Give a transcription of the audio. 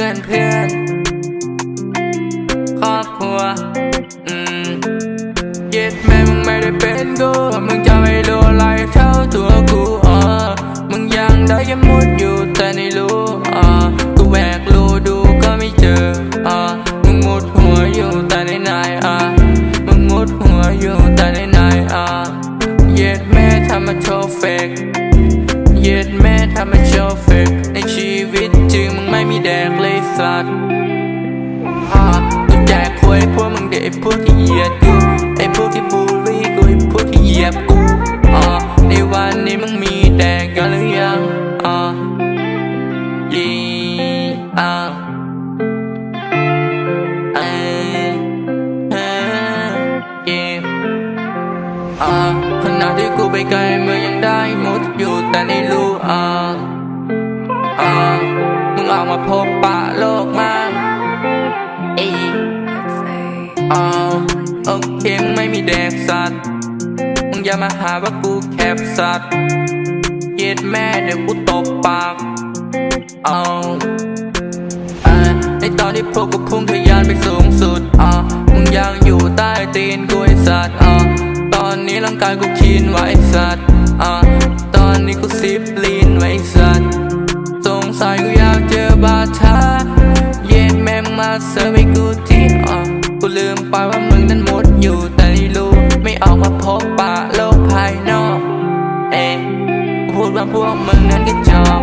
ื่อนเพื่อนครอบครัวอืมเย็ดแม่มึงไม่ได้เป็นกูมึงจะ อยู่แต่ในไหนอะเย็ดแม่ทำมาโชว์เฟกเย็ดแม่ทำมาโชว์เฟกในชีวิตจริงมึงไม่มีแดกเลยสัตว์อ่ากูแจกควยพวกมึงเด็กพวกที่เหยียดกูไอพวกที่บู อ่าขณะที่กูไปไกลมึงยังได้มุดอยู่แต่ในรูอ่าอ่ามึงออกมาพบปะโลกมากเอยอ่าโอเคมึงไม่มีแดกสัตว์มึงอย่ามาหาว่ากูแคบสัตว์เย็ดแม่เดี๋ยวกูตบปากเอาอ่าในตอนที่พวกกูพุ่งทะยานไปสูงสุดอ่ามึงยังอยู่ใต้ตีนกูไอสัตว์อ่าต อนนี้ร่างกายกูคีนไว้สัตว์อ่าตอนนี้กูซิปลีนไว้สัตว์สงสัยกูอยากเจอบาทาเย็นแม่งมาเสิร์ฟให้กูที่อะกูลืมไปว่ามึงนั้นหมดอยู่แต่ในรู้ไม่ออกมาพบปะโลกภายนอก เอ้กูพูดว่าพวกมึงนั้นก็จอบ